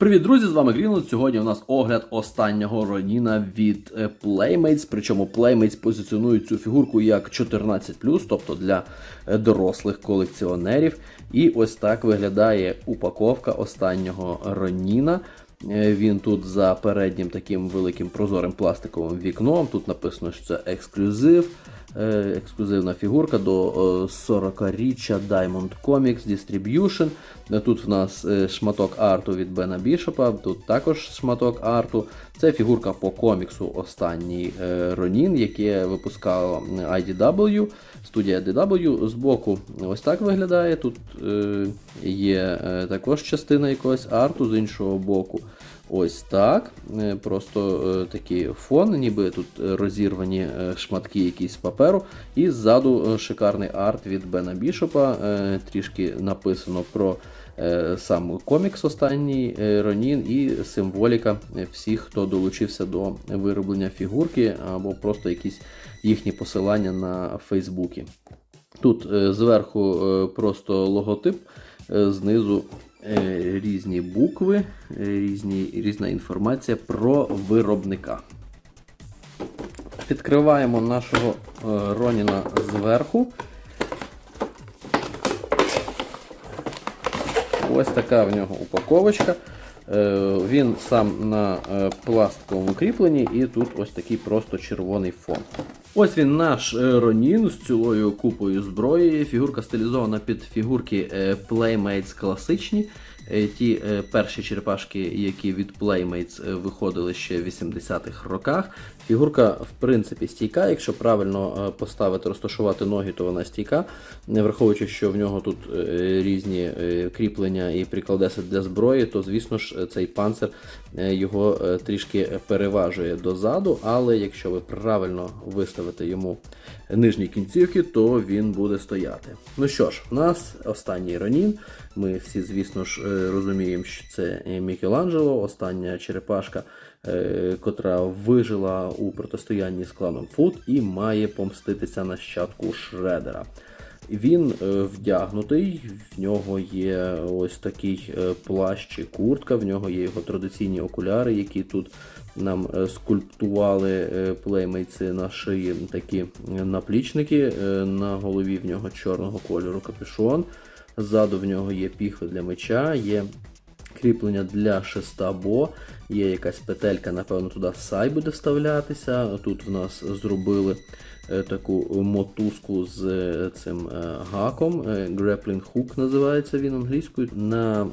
Привіт, друзі! З вами Грінланд. Сьогодні у нас огляд останнього Роніна від е, Playmates. Причому Playmates позиціонують цю фігурку як 14, тобто для е, дорослих колекціонерів. І ось так виглядає упаковка останнього Роніна. Е, Він тут за переднім таким великим прозорим пластиковим вікном. Тут написано, що це ексклюзив. Е, Ексклюзивна фігурка до е, 40-річчя Diamond Comics Distribution. Е, Тут в нас е, шматок арту від Бена Бішопа, тут також шматок арту. Це фігурка по коміксу останній е, Ронін, яке випускала IDW, студія DW. Збоку ось так виглядає. Тут е, є е, також частина якогось арту з іншого боку. Ось так. Е, Просто е, такий фон, ніби тут розірвані е, шматки якісь паперу. І ззаду шикарний арт від Бена Бішопа. Трішки написано про сам комікс останній Ронін і символіка всіх, хто долучився до вироблення фігурки, або просто якісь їхні посилання на Фейсбуці. Тут зверху просто логотип, знизу різні букви, е, різні, різна інформація про виробника. Відкриваємо нашого е, Роніна зверху. Ось така в нього упаковочка. Е, Він сам на е, пластиковому кріпленні, і тут ось такий просто червоний фон. Ось він наш е, Ронін з цілою купою зброї. Фігурка стилізована під фігурки Playmates класичні. Ті перші черепашки, які від Playmates виходили ще в 80-х роках. Фігурка, в принципі, стійка. Якщо правильно е, поставити, розташувати ноги, то вона стійка. Не враховуючи, що в нього тут е, різні е, кріплення і прикладеси для зброї, то звісно ж цей панцир його трішки переважує дозаду. Але якщо ви правильно виставите йому нижні кінцівки, то він буде стояти. Ну що ж, у нас останній Ронін. Ми всі, звісно ж, розуміємо, що це Мікеланджело, остання черепашка, котра вижила у протистоянні з кланом Фут і має помститися нащадку Шредера. Він е, вдягнутий, в нього є ось такий е, плащ і куртка, в нього є його традиційні окуляри, які тут нам е, скульптували е, плеймейці на шиї такі е, наплічники. Е, На голові в нього чорного кольору капюшон. Ззаду в нього є піхви для меча, є кріплення для шеста бо, є якась петелька, напевно, туди сай буде вставлятися. Тут в нас зробили е, таку мотузку з е, цим е, гаком. Grappling Hook називається він англійською. На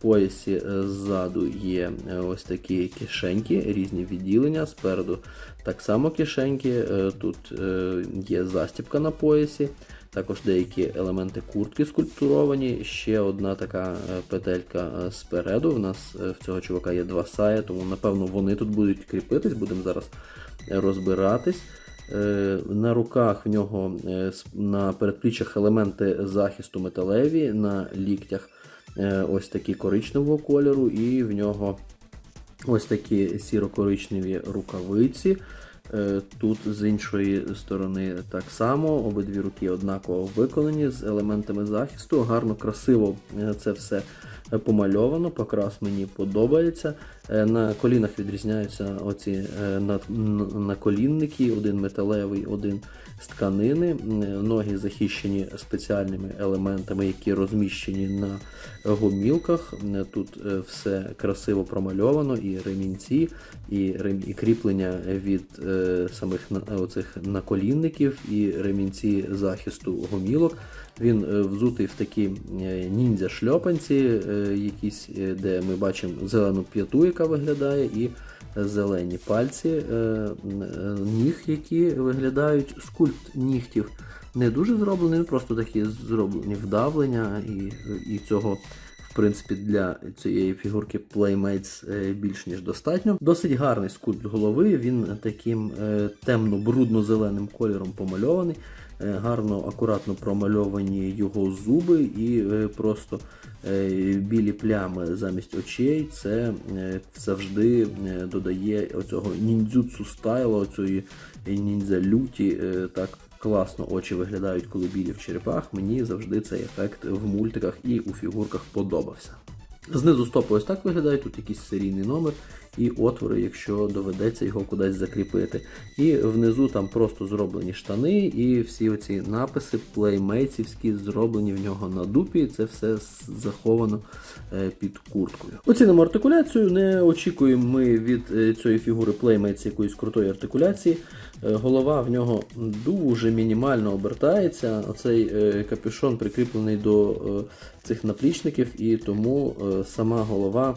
поясі ззаду є ось такі кишеньки, різні відділення. Спереду так само кишеньки. Тут є застібка на поясі. Також деякі елементи куртки скульптуровані. Ще одна така е, петелька е, спереду. У нас е, в цього чувака є два сая, тому напевно вони тут будуть кріпитись. Будемо зараз розбиратись. На руках в нього на передпліччях елементи захисту металеві, на ліктях ось такі коричневого кольору, і в нього ось такі сіро-коричневі рукавиці. Е, Тут з іншої сторони так само, обидві руки однаково виконані з елементами захисту. Гарно, красиво е, це все помальовано. Покрас мені подобається. Е, На колінах відрізняються оці е, наколінники, один металевий, один з тканини. Ноги захищені спеціальними елементами, які розміщені на гомілках. Тут е, все красиво промальовано, і ремінці, і, кріплення від е, самих оцих наколінників, і ремінці захисту гомілок. Він е, взутий в такі е, ніндзя шльопанці, е, якісь, де ми бачимо зелену п'яту, яка виглядає, і зелені пальці ніг, які виглядають скульпт нігтів. Не дуже зроблений, він просто такі зроблені вдавлення, і, і цього, в принципі, для цієї фігурки Playmates більш ніж достатньо. Досить гарний скульпт голови, він таким темно-брудно-зеленим кольором помальований. Е, Гарно, акуратно промальовані його зуби і е, просто е, білі плями замість очей. Це завжди додає оцього ніндзюцу стайлу, оцієї ніндзя люті. Так класно очі виглядають, коли білі в черепах. Мені завжди цей ефект в мультиках і у фігурках подобався. Знизу стопи ось так виглядає, тут якийсь серійний номер і отвори, якщо доведеться його кудись закріпити. І внизу там просто зроблені штани, і всі оці написи плеймейтсівські зроблені в нього на дупі. Це все заховано е, під курткою. Оцінимо артикуляцію. Не очікуємо ми від е, цієї фігури Playmates якоїсь крутої артикуляції. Е, Голова в нього дуже мінімально обертається. Оцей капюшон прикріплений до цих наплічників, і тому сама голова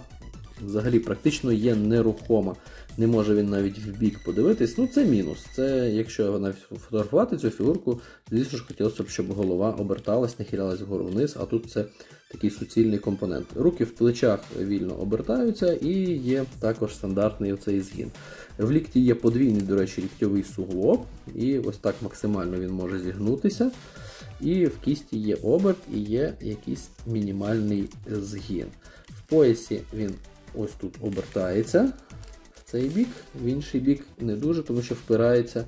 взагалі практично є нерухома. Не може він навіть в бік подивитись. Ну це мінус. Це якщо фотографувати цю фігурку, звісно ж хотілося б, щоб голова оберталась, не хилялась вгору вниз, а тут це такий суцільний компонент. Руки в плечах вільно обертаються і є також стандартний оцей згін. В лікті є подвійний, до речі, ліктьовий суглоб, і ось так максимально він може зігнутися. І в кісті є оберт і є якийсь мінімальний згін. В поясі він ось тут обертається цей бік, в інший бік не дуже, тому що впирається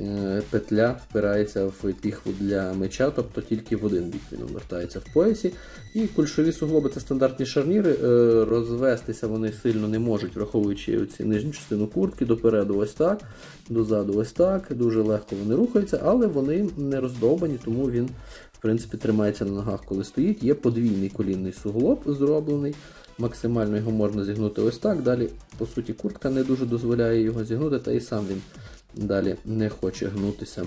е, петля, впирається в піхву для меча, тобто тільки в один бік він обертається в поясі. І кульшові суглоби це стандартні шарніри. е, Розвестися вони сильно не можуть, враховуючи оці нижню частину куртки, допереду ось так, дозаду ось так. Дуже легко вони рухаються, але вони не роздовбані, тому він в принципі тримається на ногах, коли стоїть. Є подвійний колінний суглоб зроблений. Максимально його можна зігнути ось так. Далі, по суті, куртка не дуже дозволяє його зігнути, та і сам він далі не хоче гнутися.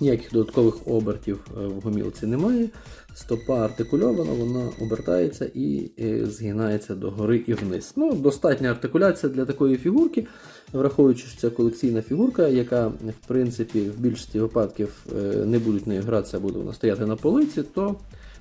Ніяких додаткових обертів е, в гомілці немає. Стопа артикульована, вона обертається і е, згинається догори і вниз. Ну, достатня артикуляція для такої фігурки, враховуючи, що це колекційна фігурка, яка в принципі в більшості випадків е, не будуть нею гратися, а буде вона стояти на полиці, то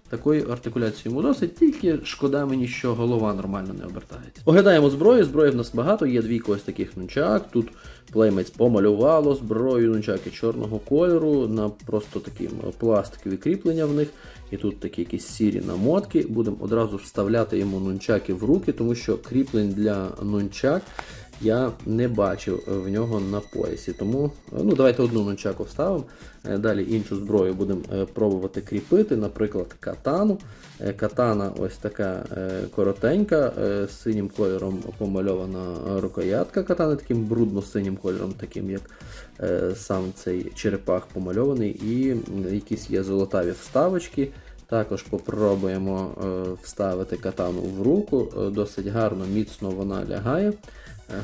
такої артикуляції йому досить, тільки шкода мені, що голова нормально не обертається. Оглядаємо зброю. Зброї в нас багато, є двійко ось таких нунчак. Тут Playmates помалювало зброю, нунчаки чорного кольору, на просто такі пластикові кріплення в них. І тут такі якісь сірі намотки. Будемо одразу вставляти йому нунчаки в руки, тому що кріплень для нунчак я не бачив е, в нього на поясі. Тому е, ну, давайте одну нунчаку вставимо. Е, Далі іншу зброю будемо пробувати кріпити, наприклад, катану. Катана ось така коротенька, з синім кольором помальована рукоятка катани, таким брудно-синім кольором, таким як сам цей черепах помальований, і якісь є золотаві вставочки. Також попробуємо вставити катану в руку. Досить гарно, міцно вона лягає.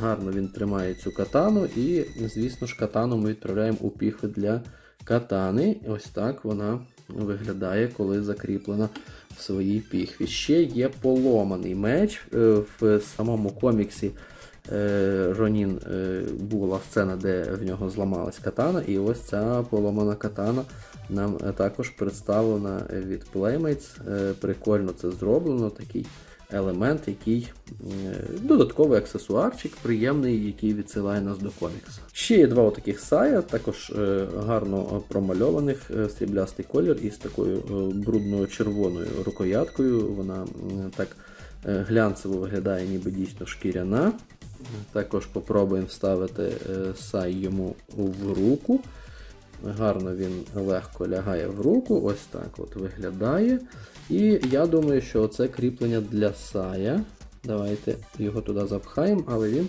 Гарно він тримає цю катану, і, звісно ж, катану ми відправляємо у піхви для катани. Ось так вона виглядає, коли закріплена в своїй піхві. Ще є поломаний меч е, в самому коміксі. е, Ронін е, була сцена, де в нього зламалась катана, і ось ця поломана катана нам також представлена від Playmates. Прикольно це зроблено, такий елемент, який е, додатковий аксесуарчик, приємний, який відсилає нас до коміксу. Ще є два таких сая, також е, гарно промальованих, е, сріблястий колір із такою брудно-червоною рукояткою. Вона так глянцево виглядає, ніби дійсно шкіряна. Також попробуємо вставити сай йому в руку. Гарно він легко лягає в руку, ось так от виглядає. І я думаю, що це кріплення для сая. Давайте його туди запхаємо, але він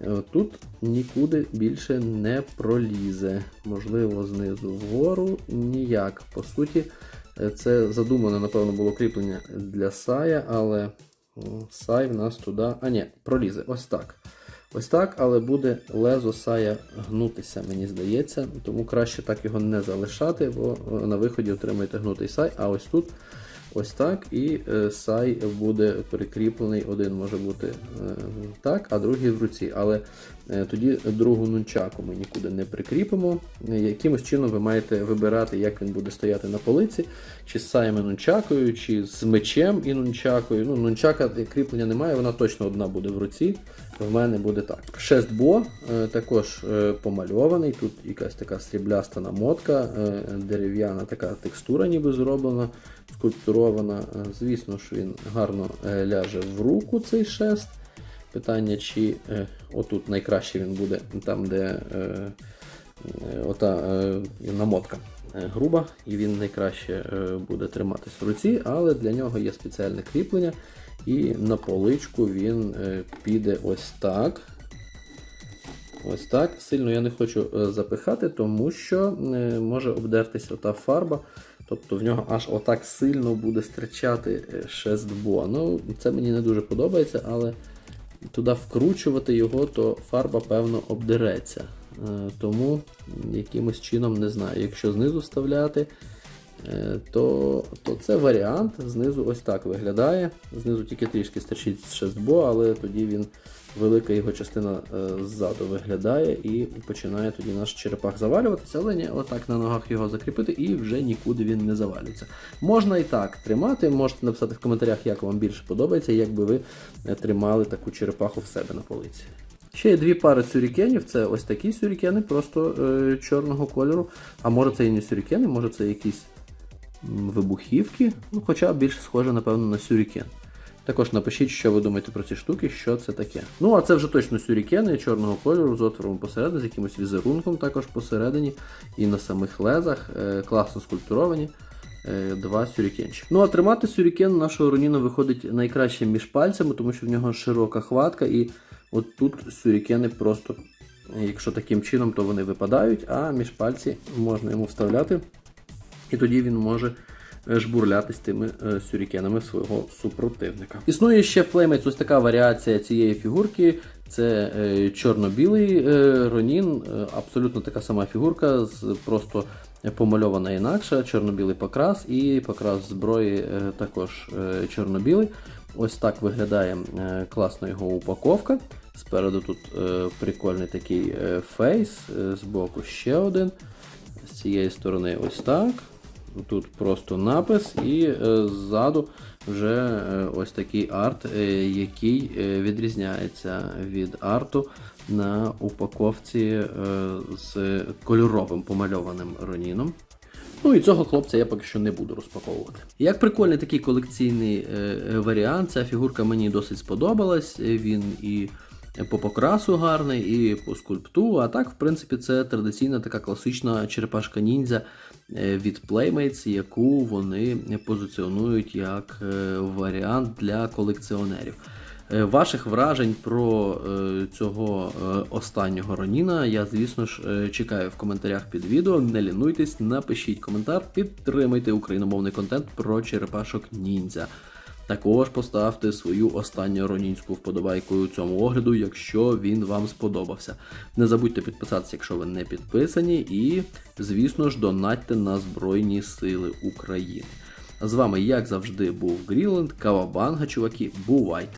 е, тут нікуди більше не пролізе. Можливо, знизу вгору ніяк. По суті, е, це задумано, напевно, було кріплення для сая, але сай в нас туди. А ні, пролізе. Ось так. Ось так, але буде лезо сая гнутися, мені здається. Тому краще так його не залишати, бо е, на виході отримаєте гнутий сай. А ось тут ось так, і е, сай буде прикріплений. Один може бути е, так, а другий в руці. Але е, тоді другу нунчаку ми нікуди не прикріпимо. Якимось чином ви маєте вибирати, як він буде стояти на полиці, чи з саєм і нунчакою, чи з мечем і нунчакою. Ну, нунчака кріплення немає, вона точно одна буде в руці. В мене буде так. Шест бо е, також помальований. Тут якась така срібляста намотка, дерев'яна така текстура, ніби зроблена, скульптурована. Е, Звісно ж, він гарно е, ляже в руку цей шест. Питання, чи е, отут найкраще він буде, там, де ота намотка груба, і він найкраще буде триматись в руці, але для нього є спеціальне кріплення, І на поличку він піде ось так. Ось так. Сильно я не хочу запихати, тому що може обдертися та фарба. Тобто в нього аж отак сильно буде стирчати е, шестбо. Ну, це мені не дуже подобається, але туди вкручувати його, то фарба, певно, обдереться. Е, Тому якимось чином не знаю. Якщо знизу вставляти, е, то, то це варіант. Знизу ось так виглядає. Знизу тільки трішки стирчить шестбо, але тоді він велика його частина е, ззаду виглядає і починає тоді наш черепах завалюватися, але ні, отак на ногах його закріпити і вже нікуди він не завалюється. Можна і так тримати, можете написати в коментарях, як вам більше подобається, як би ви е, тримали таку черепаху в себе на полиці. Ще є дві пари сюрікенів, це ось такі сюрікени, просто е, чорного кольору. А може це і не сюрікени, може це якісь вибухівки, ну, хоча більше схоже, напевно, на сюрікен. Також напишіть, що ви думаєте про ці штуки, що це таке. Ну, а це вже точно сюрікени чорного кольору з отвором посередині, з якимось візерунком також посередині і на самих лезах. Е, класно скульптуровані. Е, Два сюрікенчики. Ну а тримати сюрікен нашого Роніна виходить найкраще між пальцями, тому що в нього широка хватка, і от тут сюрікени просто, якщо таким чином, то вони випадають, а між пальці можна йому вставляти, і тоді він може е, жбурлятись тими е, сюрікенами свого супротивника. Існує ще в Playmates ось така варіація цієї фігурки. Це е, чорно-білий Ронін, абсолютно така сама фігурка, просто помальована інакше, чорно-білий покрас і покрас зброї також чорно-білий. Ось так виглядає класно його упаковка. Спереду тут прикольний такий фейс, е, збоку ще один. З цієї сторони ось так. Тут просто напис, і е, ззаду вже е, ось такий арт, е, який відрізняється від арту на упаковці з кольоровим помальованим роніном. Ну і цього хлопця я поки що не буду розпаковувати. Як прикольний такий колекційний варіант, ця фігурка мені досить сподобалась. Він і по покрасу гарний, і по скульпту. А так, в принципі, це традиційна така класична черепашка ніндзя е, від Playmates, яку вони позиціонують як е, варіант для колекціонерів. Е, Ваших вражень про цього останнього Роніна я, звісно ж, чекаю в коментарях під відео. Не лінуйтесь, напишіть коментар, підтримайте україномовний контент про черепашок ніндзя. Також поставте свою останню ронінську вподобайку у цьому огляду, якщо він вам сподобався. Не забудьте підписатися, якщо ви не підписані, і, звісно ж, донатьте на Збройні Сили України. З вами, як завжди, був Гріленд, Кавабанга, чуваки, бувайте!